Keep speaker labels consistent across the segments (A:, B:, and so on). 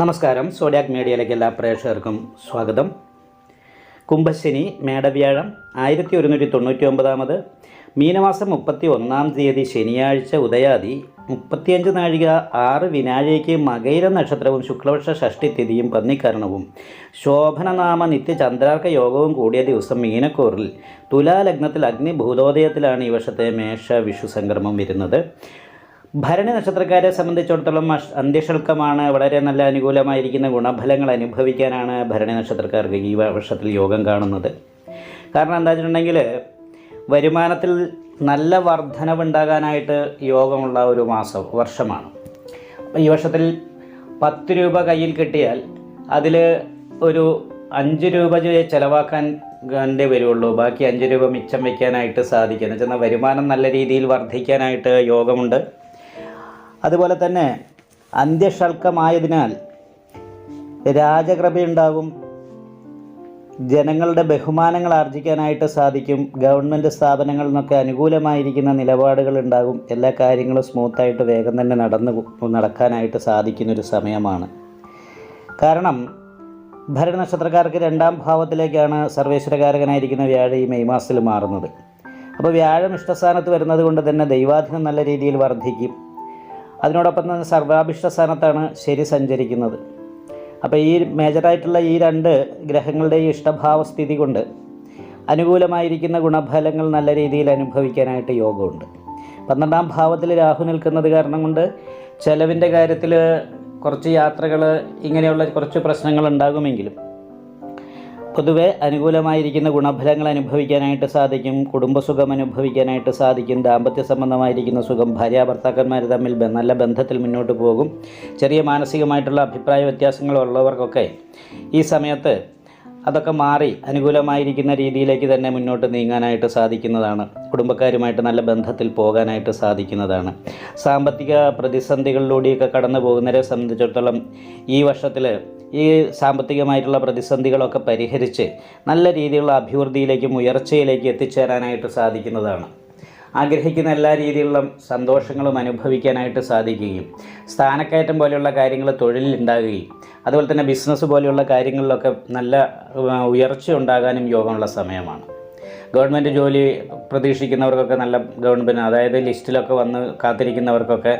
A: നമസ്കാരം. സോഡിയാക് മീഡിയയിലേക്ക് എല്ലാ പ്രേക്ഷകർക്കും സ്വാഗതം. കുംഭശ്ശനി മേടവ്യാഴം ആയിരത്തി ഒരുന്നൂറ്റി തൊണ്ണൂറ്റി ഒമ്പതാമത് മീനമാസം മുപ്പത്തി ഒന്നാം തീയതി ശനിയാഴ്ച ഉദയാദി മുപ്പത്തിയഞ്ച് നാഴിക ആറ് വിനാഴിക്ക് മകൈര നക്ഷത്രവും ശുക്ലപക്ഷ ഷഷ്ടി തിഥിയും പന്നിക്കരണവും ശോഭനനാമ നിത്യചന്ദ്രാർക്ക യോഗവും കൂടിയ ദിവസം മീനക്കൂറിൽ തുലാലഗ്നത്തിൽ അഗ്നിഭൂതോദയത്തിലാണ് ഈ വർഷത്തെ മേഷ വിഷു സംക്രമം വരുന്നത്. ഭരണി നക്ഷത്രക്കാരെ സംബന്ധിച്ചിടത്തോളം അന്ത്യശുൽക്കമാണ് വളരെ നല്ല അനുകൂലമായിരിക്കുന്ന ഗുണഫലങ്ങൾ അനുഭവിക്കാനാണ് ഭരണി നക്ഷത്രക്കാർക്ക് ഈ വർഷത്തിൽ യോഗം കാണുന്നത്. കാരണം എന്താ വെച്ചിട്ടുണ്ടെങ്കിൽ വരുമാനത്തിൽ നല്ല വർധനവുണ്ടാകാനായിട്ട് യോഗമുള്ള ഒരു മാസം വർഷമാണ്. ഈ വർഷത്തിൽ പത്ത് രൂപ കയ്യിൽ കിട്ടിയാൽ അതിൽ ഒരു അഞ്ച് രൂപ ചിലവാക്കാൻ കണ്ടേ വരുള്ളൂ. ബാക്കി അഞ്ച് രൂപ മിച്ചം വയ്ക്കാനായിട്ട് സാധിക്കും. വെച്ചാൽ വരുമാനം നല്ല രീതിയിൽ വർദ്ധിക്കാനായിട്ട് യോഗമുണ്ട്. അതുപോലെ തന്നെ അന്ത്യഷൽക്കമായതിനാൽ രാജകൃപയുണ്ടാകും. ജനങ്ങളുടെ ബഹുമാനങ്ങൾ ആർജിക്കാനായിട്ട് സാധിക്കും. ഗവൺമെന്റ് സ്ഥാപനങ്ങളിൽ നിന്നൊക്കെ അനുകൂലമായിരിക്കുന്ന നിലപാടുകൾ ഉണ്ടാകും എല്ലാ കാര്യങ്ങളും സ്മൂത്തായിട്ട് വേഗം തന്നെ നടന്നു നടക്കാനായിട്ട് സാധിക്കുന്നൊരു സമയമാണ്. കാരണം ഭരണനക്ഷത്രക്കാർക്ക് രണ്ടാം ഭാവത്തിലേക്കാണ് സർവേശ്വരകാരകനായിരിക്കുന്ന വ്യാഴ ഈ മെയ് മാസത്തിൽ മാറുന്നത്. അപ്പോൾ വ്യാഴം ഇഷ്ടസ്ഥാനത്ത് വരുന്നത് കൊണ്ട് തന്നെ ദൈവാധീനം നല്ല രീതിയിൽ വർദ്ധിക്കും. അതിനോടൊപ്പം തന്നെ സർവാഭിഷ്ട സ്ഥാനത്താണ് ശരി സഞ്ചരിക്കുന്നത്. അപ്പോൾ ഈ മേജറായിട്ടുള്ള ഈ രണ്ട് ഗ്രഹങ്ങളുടെ ഈ ഇഷ്ടഭാവ സ്ഥിതി കൊണ്ട് അനുകൂലമായിരിക്കുന്ന ഗുണഫലങ്ങൾ നല്ല രീതിയിൽ അനുഭവിക്കാനായിട്ട് യോഗമുണ്ട്. പന്ത്രണ്ടാം ഭാവത്തിൽ രാഹു നിൽക്കുന്നത് കാരണം കൊണ്ട് ചെലവിന്റെ കാര്യത്തിൽ കുറച്ച് യാത്രകൾ ഇങ്ങനെയുള്ള കുറച്ച് പ്രശ്നങ്ങൾ ഉണ്ടാകുമെങ്കിലും പൊതുവെ അനുകൂലമായിരിക്കുന്ന ഗുണഫലങ്ങൾ അനുഭവിക്കാനായിട്ട് സാധിക്കും കുടുംബസുഖം അനുഭവിക്കാനായിട്ട് സാധിക്കും ദാമ്പത്യ സംബന്ധമായിരിക്കുന്ന സുഖം ഭാര്യ ഭർത്താക്കന്മാർ തമ്മിൽ നല്ല ബന്ധത്തിൽ മുന്നോട്ട് പോകും. ചെറിയ മാനസികമായിട്ടുള്ള അഭിപ്രായ വ്യത്യാസങ്ങൾ ഉള്ളവർക്കൊക്കെ ഈ സമയത്ത് അതൊക്കെ മാറി അനുകൂലമായിരിക്കുന്ന രീതിയിലേക്ക് തന്നെ മുന്നോട്ട് നീങ്ങാനായിട്ട് സാധിക്കുന്നതാണ്. കുടുംബക്കാരുമായിട്ട് നല്ല ബന്ധത്തിൽ പോകാനായിട്ട് സാധിക്കുന്നതാണ്. സാമ്പത്തിക പ്രതിസന്ധികളിലൂടെയൊക്കെ കടന്നു പോകുന്നവരെ സംബന്ധിച്ചിടത്തോളം ഈ വർഷത്തിൽ ഈ സാമ്പത്തികമായിട്ടുള്ള പ്രതിസന്ധികളൊക്കെ പരിഹരിച്ച് നല്ല രീതിയിലുള്ള അഭിവൃദ്ധിയിലേക്കും ഉയർച്ചയിലേക്കും എത്തിച്ചേരാനായിട്ട് സാധിക്കുന്നതാണ്. ആഗ്രഹിക്കുന്ന എല്ലാ രീതിയിലുള്ള സന്തോഷങ്ങളും അനുഭവിക്കാനായിട്ട് സാധിക്കുകയും സ്ഥാനക്കയറ്റം പോലെയുള്ള കാര്യങ്ങൾ തൊഴിലിൽ ഉണ്ടാകുകയും അതുപോലെ തന്നെ ബിസിനസ് പോലെയുള്ള കാര്യങ്ങളിലൊക്കെ നല്ല ഉയർച്ച ഉണ്ടാകാനും യോഗമുള്ള സമയമാണ്. ഗവൺമെന്റ് ജോലി പ്രതീക്ഷിക്കുന്നവർക്കൊക്കെ നല്ല ഗവൺമെന്റ് അതായത് ലിസ്റ്റിലൊക്കെ വന്ന് കാത്തിരിക്കുന്നവർക്കൊക്കെ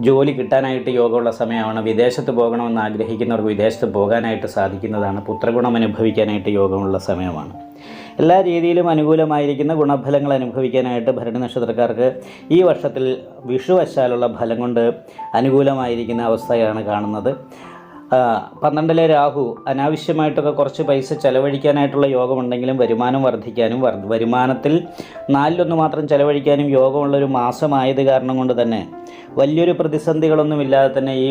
A: ജോലി കിട്ടാനായിട്ട് യോഗമുള്ള സമയമാണ്. വിദേശത്ത് പോകണമെന്ന് ആഗ്രഹിക്കുന്നവർക്ക് വിദേശത്ത് പോകാനായിട്ട് സാധിക്കുന്നതാണ്. പുത്രഗുണം അനുഭവിക്കാനായിട്ട് യോഗമുള്ള സമയമാണ്. എല്ലാ രീതിയിലും അനുകൂലമായിരിക്കുന്ന ഗുണഫലങ്ങൾ അനുഭവിക്കാനായിട്ട് ഭരണി നക്ഷത്രക്കാർക്ക് ഈ വർഷത്തിൽ വിഷുവശാലുള്ള ഫലം കൊണ്ട് അനുകൂലമായിരിക്കുന്ന അവസ്ഥയാണ് കാണുന്നത്. പന്ത്രണ്ടിലെ രാഹു അനാവശ്യമായിട്ടൊക്കെ കുറച്ച് പൈസ ചെലവഴിക്കാനായിട്ടുള്ള യോഗമുണ്ടെങ്കിലും വരുമാനം വർദ്ധിക്കാനും വർ- വരുമാനത്തിൽ നാലിലൊന്ന് മാത്രം ചെലവഴിക്കാനും യോഗമുള്ളൊരു മാസമായത് കാരണം കൊണ്ട് തന്നെ വലിയൊരു പ്രതിസന്ധികളൊന്നുമില്ലാതെ തന്നെ ഈ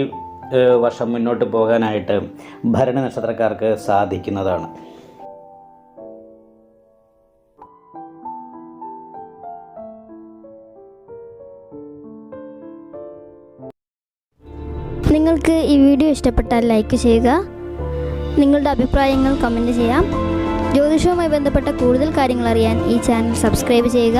A: വർഷം മുന്നോട്ട് പോകാനായിട്ട് ഭരണ നക്ഷത്രക്കാർക്ക് സാധിക്കുന്നതാണ്.
B: നിങ്ങൾക്ക് ഈ വീഡിയോ ഇഷ്ടപ്പെട്ടാൽ ലൈക്ക് ചെയ്യുക. നിങ്ങളുടെ അഭിപ്രായങ്ങൾ കമന്റ് ചെയ്യാം. ജ്യോതിഷവുമായി ബന്ധപ്പെട്ട കൂടുതൽ കാര്യങ്ങൾ അറിയാൻ ഈ ചാനൽ സബ്സ്ക്രൈബ് ചെയ്യുക.